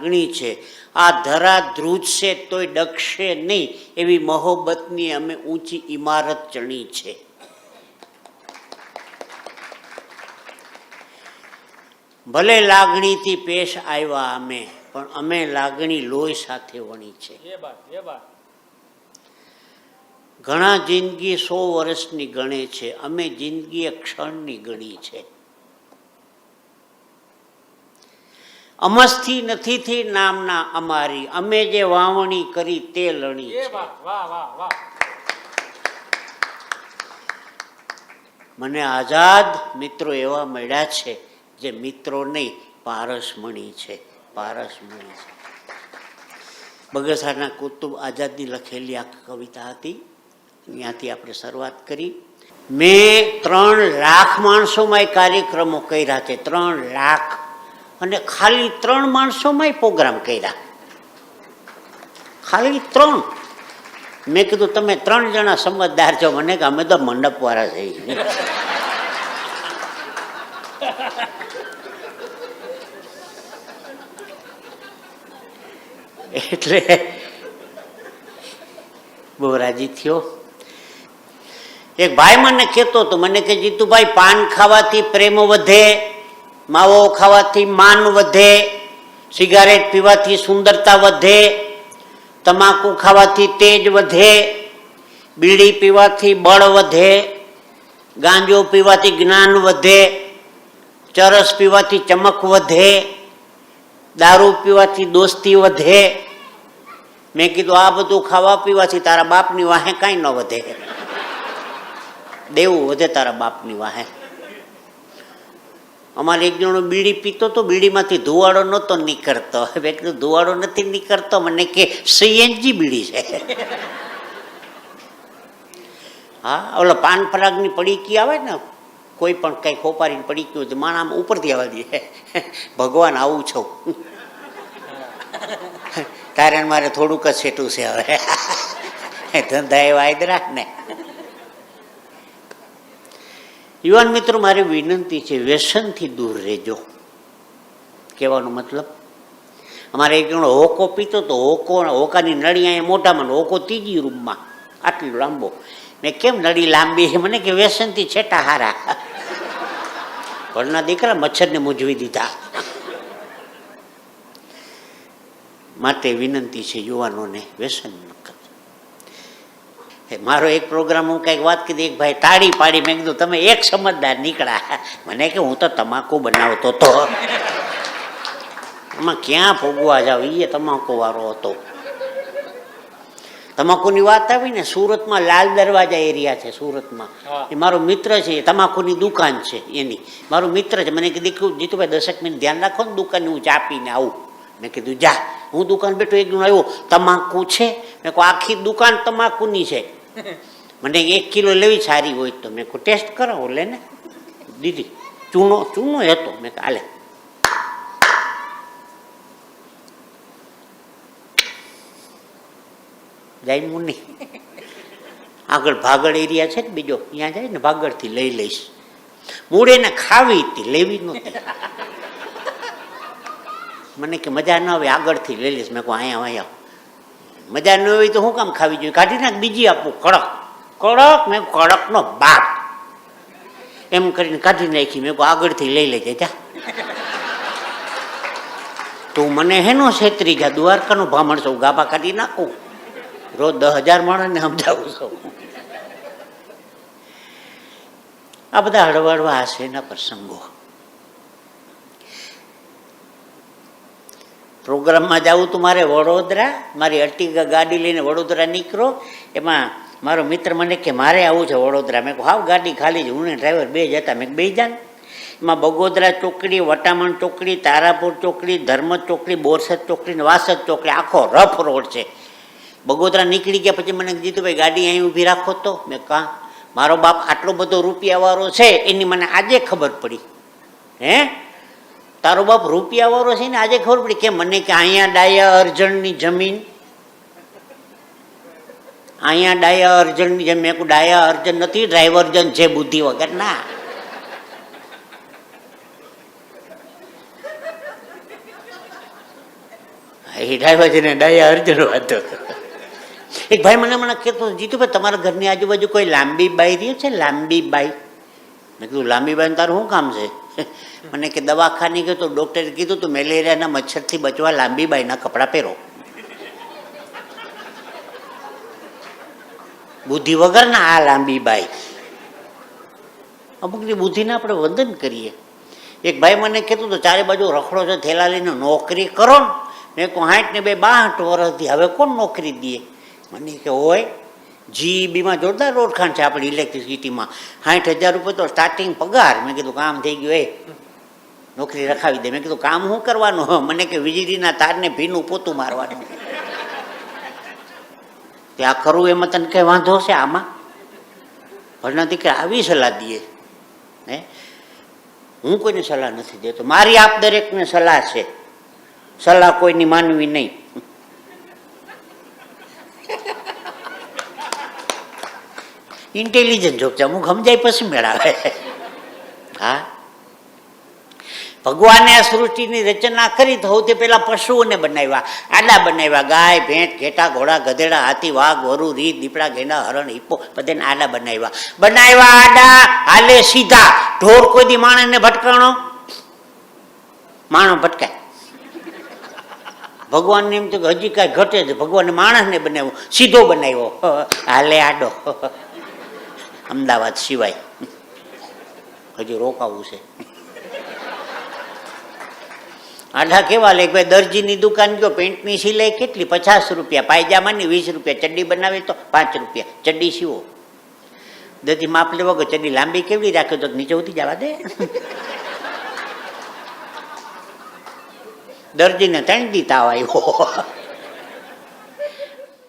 લાગણી છે. આ ધરા ધ્રુજશે તોય ડકશે નહીં. એવી મહોબતની અમે ઊંચી ઇમારત ચણી છે. ભલે લાગણીથી પેશ આવ્યા અમે પણ અમે લાગણી લોહી સાથે વણી છે. ઘણા જિંદગી સો વર્ષની ગણે છે. અમે જિંદગી એ ક્ષણની ગણી છે. અમસ્થી નથીથી નામના અમારી. અમે જે વાવણી કરી તે લણી મને આઝાદ મિત્રો એવા મળ્યા છે જે મિત્રો નહીં પારસમણી છે પારસમણી છે. બગસાના કુતુબ આઝાદની લખેલી આ કવિતા હતી. ત્યાંથી આપણે શરૂઆત કરી. મેં ત્રણ લાખ માણસોમાં કાર્યક્રમો કર્યા છે. ત્રણ લાખ અને ખાલી ત્રણ માણસોમાં પ્રોગ્રામ કર્યા. ખાલી ત્રણ. મેં કીધું, તમે ત્રણ જણા સમજદાર છો. મને કે, અમે તો મંડપવાળા થઈ એટલે બહુ રાજી થયો. એક ભાઈ મને કહેતો હતો, મને કે, જીતુભાઈ, પાન ખાવાથી પ્રેમ વધે. માવો ખાવાથી માન વધે, સિગારેટ પીવાથી સુંદરતા વધે, તમાકુ ખાવાથી તેજ વધે, બીડી પીવાથી બળ વધે, ગાંજો પીવાથી જ્ઞાન વધે, ચરસ પીવાથી ચમક વધે, દારૂ પીવાથી દોસ્તી વધે. મેં કીધું, આ બધું ખાવા પીવાથી તારા બાપની વાહે કાંઈ ન વધે. દેવું વધે તારા બાપની વાહે. અમારે એક જણો બીડી પીતો તો બીડીમાંથી ધુવાડો નહોતો નીકળતો. હવે કીધું ધુવાડો નથી નીકળતો, મને કે સીએનજી બીડી છે. હા, ઓલો પાન પરાગની પડીકી આવે ને, કોઈ પણ કંઈ ખોપારીને પડીકી હોય તો માણા ઉપરથી આવવા દે. ભગવાન આવું છું. તારે મારે થોડુંક જ સેટું છે હવે. ધંધા એવા આદરા ને. યુવાન મિત્રો, મારી વિનંતી છે, વ્યસનથી દૂર રહેજો. કહેવાનો મતલબ? અમારે એક જણો હોકો પીતો તો હોકો, હોકાની નળી અહીંયા મોટામાં હોકો ત્રીજી રૂમમાં. આટલું લાંબો. મેં કેમ નળી લાંબી મને કે વ્યસનથી છેટા હારા. ઘરના દીકરા મચ્છરને મૂંઝવી દીધા. માટે વિનંતી છે યુવાનોને વ્યસન મારો એક પ્રોગ્રામ હું કંઈક વાત કીધી એક ભાઈ તાળી પાડી મેં કીધું તમે એક સમજદાર નીકળ્યા. મને કે હું તો તમાકુ બનાવતો તો આમાં ક્યાં ભોગવા જાવ? એ તમાકુ વાળો હતો. તમાકુની વાત આવી ને સુરતમાં લાલ દરવાજા એરિયા છે સુરતમાં. એ મારો મિત્ર છે એ તમાકુની દુકાન છે એની. મારો મિત્ર છે મને કીધું જીતુભાઈ દસક મિનિટ ધ્યાન રાખો ને દુકાન હું ચા પીને આવું. મેં કીધું જા. હું દુકાન બેઠો એક આવ્યો તમાકુ છે? મેં કહું આખી દુકાન તમાકુની છે. મને એક કિલો લેવી સારી હોય તો મેં કહું ટેસ્ટ કરાવો, લે ને. દીદી, ચૂનો ચૂનો હતો. મેં કહું, હાલે. જાય મુની આગળ ભાગળ એરિયા છે ને બીજો, ત્યાં જાય ને ભાગળથી લઈ લઈશ. મૂળ એને ખાવી હતી, લેવી નહોતી. મને કે, મજા ન આવે, આગળથી લઈ લઈશ. મેં કહું, અહીંયા અહીંયા. મજા ન હોય તો હું કામ ખાવી જોઈએ? કાઢી નાખ, બીજી આપું. કડક. કડક મેં કડકનો બાપ એમ કરીને કાઢી નાખી. મેં આગળથી લઈ લેજે, જા. તું મને હેનો છેતરી જા. દ્વારકાનો ભામણ સૌ ગાભા કાઢી નાખું. રોજ દસ હજાર માણસને સમજાવું છું. આ બધા હળવળવા હશે એના પ્રસંગો પ્રોગ્રામમાં જાવું તું મારે વડોદરા, મારી અટીગા ગાડી લઈને વડોદરા નીકળો. એમાં મારો મિત્ર મને કે, મારે આવું છે વડોદરા. મેં હાવ, ગાડી ખાલી છે. હું ને ડ્રાઈવર બે જતા મેં બે જાન એમાં બગોદરા ચોકડી, વટામણ ચોકડી, તારાપુર ચોકડી ધર્મ ચોકડી, બોરસદ ચોકડી ને વાસદ ચોકડી. આખો રફ રોડ છે. બગોદરા નીકળી ગયા પછી મને કીધું, ભાઈ, ગાડી અહીં ઊભી રાખો તો. મેં કહા મારો બાપ આટલો બધો રૂપિયાવાળો છે, એની મને આજે ખબર પડી. હે? તારો બાપ રૂપિયાવાળો છે ને આજે ખબર પડી કે મને કે અહીંયા ડાયા અર્જણની જમીન. અહીંયા ડાયા અર્જણની જમીન. મેં ડાયા અર્જન નથી ડ્રાઈવરજન છે બુદ્ધિ વગર. ના. એ ડ્રાઈવરજીને ડાયા અર્જણ વાંધો એક ભાઈ મને મને કહેતો, જીતુભાઈ, તમારા ઘરની આજુબાજુ કોઈ લાંબી બાઈ રહી છે? લાંબી બાઈ. મેં કીધું, લાંબી બાઈ તારું શું કામ છે? મને કે દવાખાને ગયો તો ડૉક્ટરે કીધું, તું મેલેરિયાના મચ્છરથી બચવા લાંબી બાઈના કપડાં પહેરો. બુદ્ધિ વગરના આ લાંબી બાઈ. અમુકની બુદ્ધિને આપણે વંદન કરીએ. એક ભાઈ મને કહેતું તો ચારે બાજુ રખડો છે, થેલા લઈને નોકરી કરો ને. મેં કહું, હાઠ ને બે બાસઠ વર્ષથી, હવે કોણ નોકરી દે? મને કે હોય જીબીમાં જોરદાર રોડખાણ છે આપણી ઇલેક્ટ્રિસિટીમાં સાઠ હજાર રૂપિયા તો સ્ટાર્ટિંગ પગાર. મેં કીધું કામ થઈ ગયું, એ નોકરી રખાવી દે. મેં કીધું, કામ શું કરવાનું? મને કે વીજળીના તારને ભીનું પોતું મારવાનું. ત્યાં કરવું એમાં, તને કંઈ વાંધો છે આમાં? ભણના દીકરા, આવી સલાહ દઈએ. હે? હું કોઈને સલાહ નથી દેતો. મારી આપ દરેકને સલાહ છે. સલાહ કોઈની માનવી નહીં. ઇન્ટેલિજન્ટ જોક છે અમુક સમજાય પછી મેળાવે. હા? ભગવાને આ સૃષ્ટિની રચના કરી તો સૌથી પહેલાં પશુઓને બનાવ્યા. આડા બનાવ્યા, ગાય ભેંટ ઘેટા, ઘોડા, ગધેડા, હાથી, વાઘ, વરુ, રીત, દીપડા, ઘેડા, હરણ, હિપ્પો, બધાને આડા બનાવ્યા. બનાવ્યા આડા, હાલે સીધા. ઢોર કોઈ દી માણસને ભટકાણો? માણસ ભટકાય. ભગવાનને એમ તો હજી કાંઈ ઘટે છે ભગવાને માણસને બનાવ્યો. સીધો બનાવ્યો. હાલે આડો. અમદાવાદ સિવાય. હજી રોકાવું છે. આઢા કેવા લે ભાઈ દરજીની દુકાન ગયો, પેન્ટની સિલાઈ કેટલી? પચાસ રૂપિયા. પાયજામાની વીસ રૂપિયા. ચડ્ડી બનાવી તો પાંચ રૂપિયા. ચડ્ડી સીવો. દરજી માપ લેવો કે ચડ્ડી લાંબી કેવી રાખ્યો તો નીચે ઉતી જવા દે? દરજીને ત્રણ દી તાવ આવ્યો